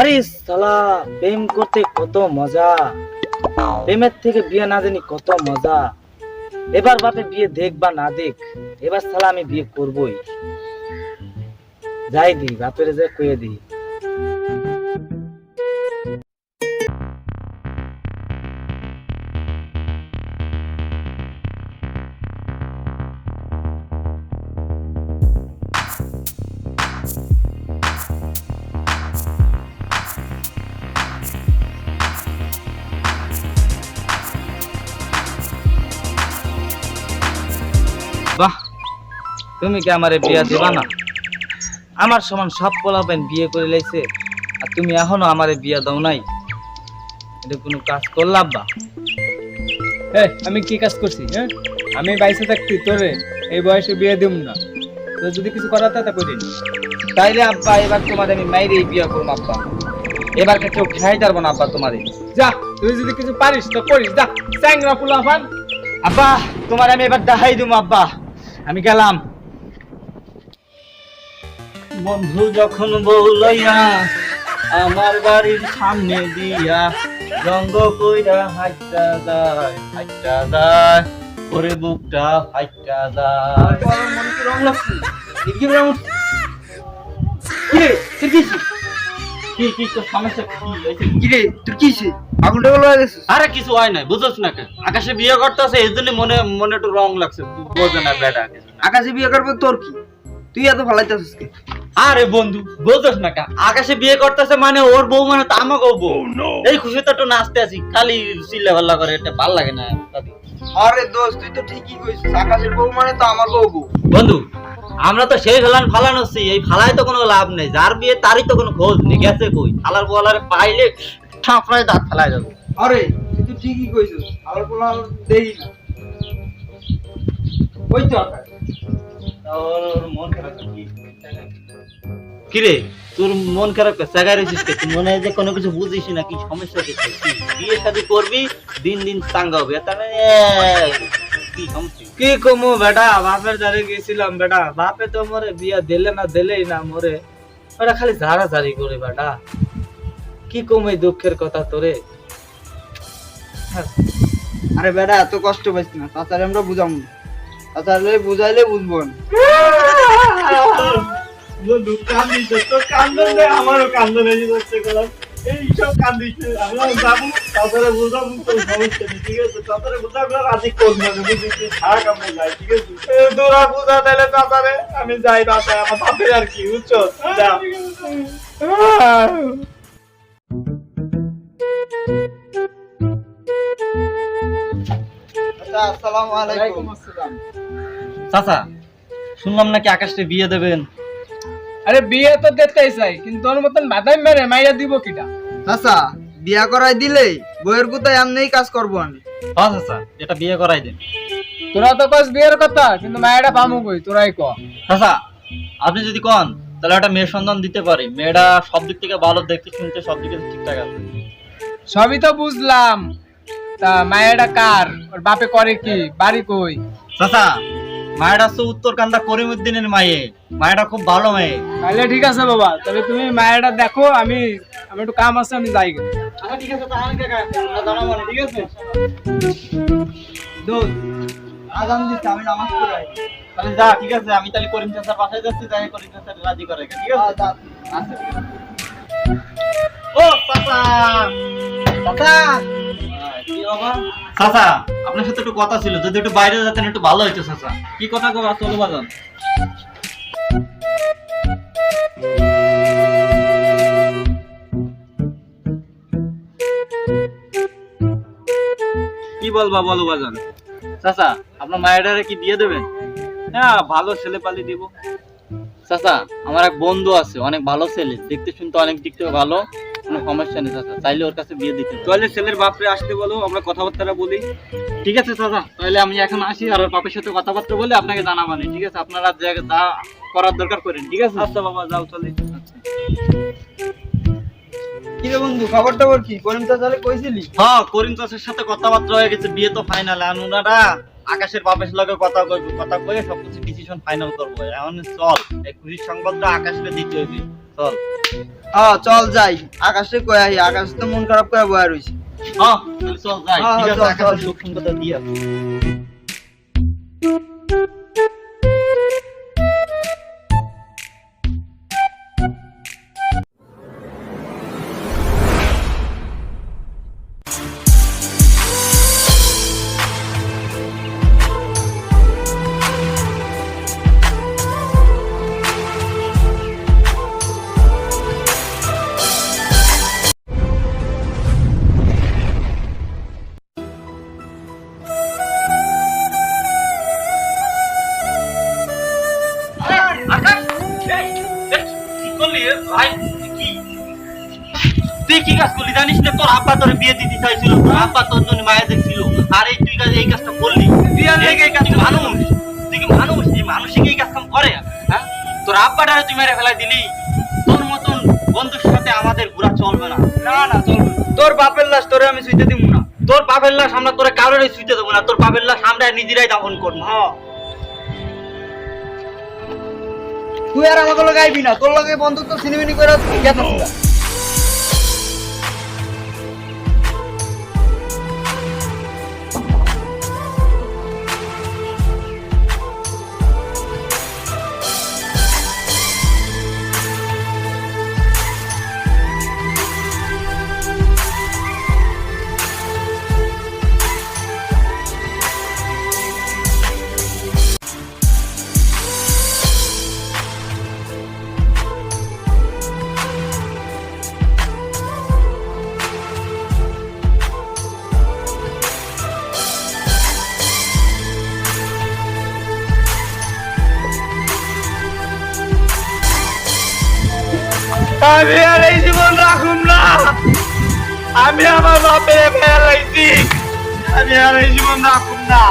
আরে সালা, প্রেম করতে কত মজা। প্রেমের থেকে বিয়ে না জানি কত মজা। এবার বাপে বিয়ে দেখ বা না দেখ, এবার সালা আমি বিয়ে করবই। যাই দি বাপের যে কয়ে দি তুমি কি আমারে বিয়া দিবা না? আমার সমান সব পোলাপেন বিয়ে করে লাইছে আর তুমি এখনও আমারে বিয়া দাও নাই। এটা কোনো কাজ করলাম বা? এই, আমি কি কাজ করছি হ্যাঁ? আমি বাইসে থাকতি তোরে এই বয়সে বিয়ে দিব না। তোর যদি কিছু করাতে তা করি তাইলে আব্বা এবার তোমার আমি মাইরেই বিয়া করব আব্বা। এবার কেউ খাই পারব না আব্বা তোমারে। যা তুই যদি কিছু পারিস তো করিস যা। চ্যাংরা ফুলা ফান আব্বা তোমার আমি এবার দেখাই দিব আব্বা। আমি গেলাম। বন্ধু যখন বউ আমার বাড়ির সামনে দিয়া রঙ্গ কইরা হাইটা যায় হাইটা যায় ওরে বুকটা হাইটা যায়। মনে কি রং লাগছে? কি রং। কি রে তুই কি কি কি তোর সমস্যা কি? হয়েছে কিরে তোর কি হইছে? আগুন টাগুন লাগা গেছিস? আরে কিছু হয় নাই বুঝছ না কেন আকাশে বিয়ে করতেছে এই জন্য মনে মনে একটু রং লাগছে বোঝে না বেটা আকাশে বিয়ে করব তোর কি? তুই এত ফালাইতেছিস কে? আরে বন্ধু বুঝছ না কেন আকাশে বিয়ে করতেছে মানে ওর বউ মানে তো আমাকেও বউ। এই খুশিতে একটু নাচতে আছি খালি চিল্লা ভাল্লা করে এটা ভালো লাগে না দাদি। আরে দোস্ত তুই তো ঠিকই কইছিস আকাশের বউ মানে তো আমার বউ। বউ বন্ধু আমরা তো সেই ফেলান ফালান হচ্ছি এই ফালায় তো কোনো লাভ নেই যার বিয়ে তারই তো কোনো খোঁজ নেই গেছে কই? ফালার বলারে পাইলে ঠাপড়ায় দাঁত ফেলায় যাবে। আরে তুই তো ঠিকই কইছিস আমার কোনো দেরি না। ওই তো আকাশ। কিরে? তোর মন খারাপ কে জায়গায় রয়েছিস কে? তুই মনে হয় যে কোনো কিছু বুঝিস না কি সমস্যা? কি? বিয়ে শাদী করবি দিন দিন চাঙ্গা হবে। তার মানে কি কমু বেটা? বাপের দ্বারে গেছিলাম বেটা। বাপে তো মরে বিয়া দিলে না দিলেই না মরে। ওরা খালি ঝাড়া ঝাড়ি করে বেটা। কি কমে দুঃখের কথা তোরে? আরে বেটা এত কষ্ট পাইস না। তাছাড়া আমরা বুঝাম তাছাড়া বুঝাইলে বুঝব তোর আমারও কান্দন এসে এই সব কান্দিছে। আমরা যাব তারপরে বুঝাবো তো সমস্যা নেই ঠিক আছে? তারপরে বুঝাবো রাজি করব না বুঝেছি থাক আমরা যাই ঠিক আছে? দূরা বুঝা দিলে তারপরে আমি যাই বাসায় আমার বাপের আর কি বুঝছ? যা। আসসালামু আলাইকুম। চাচা শুনলাম নাকি আকাশে বিয়ে দেবেন? আরে বিয়ে তো দেখতেই চাই কিন্তু তোর মতন বাদাই মেরে মাইয়া দিব কিটা? চাচা বিয়া করাই দিলে বইয়ের এমনিই কাজ করব আমি। হ্যাঁ চাচা এটা বিয়ে করাই দেন। তোরা তো কস বিয়ের কথা কিন্তু মায়েরা পামু কই তোরাই ক। চাচা আপনি যদি কন তাহলে একটা মেয়ের সন্ধান দিতে পারি। মেয়েটা সব দিক থেকে ভালো দেখতে শুনতে সব দিকে ঠিকঠাক আছে। সবই তো বুঝলাম। তা মায়েরা কার? ওর বাপে করে কি? বাড়ি কই? চাচা মায়েরা হচ্ছে উত্তর কান্দা করিমুদ্দিনের মায়ে। মায়েরা খুব ভালো মেয়ে। তাহলে ঠিক আছে বাবা তবে তুমি মায়েরা দেখো আমি আমি একটু কাম আছে আমি যাই আচ্ছা ঠিক আছে ঠিক আছে? দোস্ত আজান দিচ্ছে আমি নামাজ তাহলে যা ঠিক আছে আমি তাহলে করিম চাচার পাশে যাচ্ছি যাই করিম চাচার রাজি করে ঠিক আছে? আচ্ছা, আচ্ছা। ও কি বাবা চাচা আপনার সাথে একটু কথা ছিল, যদি একটু বাইরে যেতেন একটু ভালো হইতো কি কথা চলো বাজান। কি বলবা, বলো বাজান। চাচা আপনার মায়েরারে কি দিয়ে দেবেন? হ্যাঁ ভালো ছেলে পালি দিব। চাচা আমার এক বন্ধু আছে, অনেক ভালো ছেলে। দেখতে শুনতে অনেক দিক থেকে ভালো। কোনো সমস্যা নেই চাচা। চাইলে ওর কাছে বিয়ে দিতে তাহলে ছেলের বাপরে আসতে বলো আমরা কথাবার্তা বলি। ঠিক আছে চাচা? তাহলে আমি এখন আসি আর ওর বাপের সাথে কথাবার্তা বলে আপনাকে জানাবানি ঠিক আছে? আপনারা যা যা করার দরকার করেন ঠিক আছে? আচ্ছা বাবা যাও চলে। কি বন্ধু খবর টবর কি? করিম কইছিলি? হ্যাঁ করিম চাষের সাথে কথাবার্তা হয়ে গেছে বিয়ে তো ফাইনাল আর ওনারা আকাশের বাপের লগে কথা কইব কথা কয়ে সবকিছু ডিসিশন ফাইনাল করব। এখন চল এই খুশির সংবাদটা আকাশকে দিতে হইবে। চল। হ্যাঁ চল যাই। আকাশে কয়ে আহি আকাশ তো মন খারাপ করে বয়া রইছে। হ্যাঁ চল যাই। ঠিক আছে চল। সুখ সুন্দর দিয়ে। ভাই কি? তুই কি কাজ করলি? জানিস না তোর আব্বা তোর বিয়ে দিতে চাইছিল তোর আব্বা তোর জন্য মায়া দেখছিল আর এই তুই কাজ এই কাজটা করলি। লেগে এই কাজটা মানুষ। তুই কি মানুষ? এই কি এই কাজ কাম করে? হ্যাঁ? তোর আব্বাটারে তুই মেরে ফেলাই দিলি। তোর মতন বন্ধুর সাথে আমাদের ঘোরা চলবে না। না না চলবে তোর বাপের লাশ তোরে আমি শুইতে দিব না। তোর বাপের লাশ আমরা তোরে কারোরই ছুঁতে দেবো না। তোর বাপের লাশ আমরা নিজেরাই দাফন করব। হ্যাঁ। তুই আর আমাকে লগে আইবি না। তোর লগে বন্ধুত্ব সিনেমিনি করে গেছিস আমি আর এই জীবন রাখুম না। আমি আমার বাপের ফেলাইছি আমি আর এই জীবন রাখুম না।